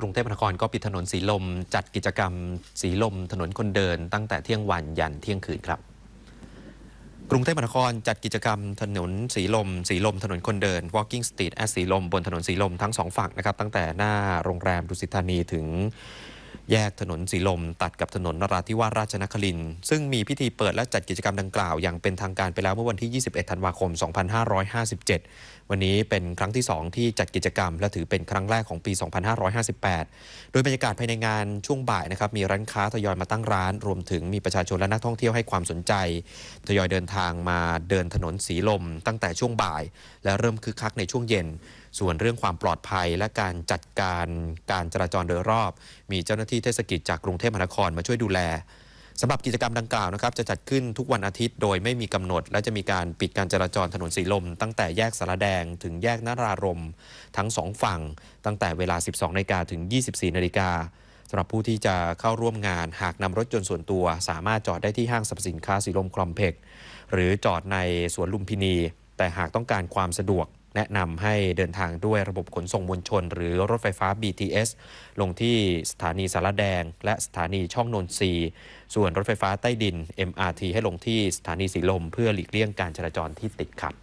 กรุงเทพมหานครก็ปิดถนนสีลม จัดกิจกรรม สีลม ถนนคนเดิน ตั้งแต่เที่ยงวันยันเที่ยงคืนครับกรุงเทพมหานครจัดกิจกรรมถนนสีลม สีลมถนนคนเดิน Walking Street at สีลม บนถนนสีลมทั้งสองฝั่งนะครับ ตั้งแต่หน้าโรงแรมดุสิตธานีถึง แยกถนนสีลม ตัดกับถนนนราธิวาสราชนครินซึ่งมีพิธีเปิดและจัดกิจกรรมดังกล่าว อย่างเป็นทางการไปแล้วเมื่อวันที่ 21 ธันวาคม 2557 วันนี้เป็นครั้งที่ 2 ที่จัดกิจกรรม และถือเป็นครั้งแรกของปี 2558 โดยบรรยากาศภายในงานช่วงบ่ายนะครับมีร้านค้าทยอยมาตั้งร้าน รวมถึงมีประชาชนและนักท่องเที่ยวให้ความสนใจ ทยอยเดินทางมาเดินถนนสีลม ตั้งแต่ช่วงบ่าย และเริ่มคึกคักในช่วงเย็นส่วนเรื่องความปลอดภัยและการจัดการการจราจรโดยรอบ มีเจ้าหน้าที่เทศกิจจากกรุงเทพมหานครมาช่วยดูแลสำหรับกิจกรรมดังกล่าวนะครับจะจัดขึ้นทุกวันอาทิตย์โดยไม่มีกำหนด และจะมีการปิดการจราจรถนนสีลม ตั้งแต่แยกสารแดงถึงแยกนารารม ทั้งสองฝั่ง ตั้งแต่เวลา 12นาฬิกาถึง 24นาฬิกาสำหรับผู้ที่จะเข้าร่วมงานหากนำรถยนต์ส่วนตัว สามารถจอดได้ที่ห้างสรรพสินค้าสีลมคลอมเพล็กหรือจอดในสวนลุมพินี แต่หากต้องการความสะดวก แนะนำให้เดินทางด้วยระบบขนส่งมวลชน หรือรถไฟฟ้า BTS ลงที่สถานีสารแดง และสถานีช่องนนทรีส่วนรถไฟฟ้าใต้ดิน MRT ให้ลงที่สถานีสีลม เพื่อหลีกเลี่ยงการจราจรที่ติดขัด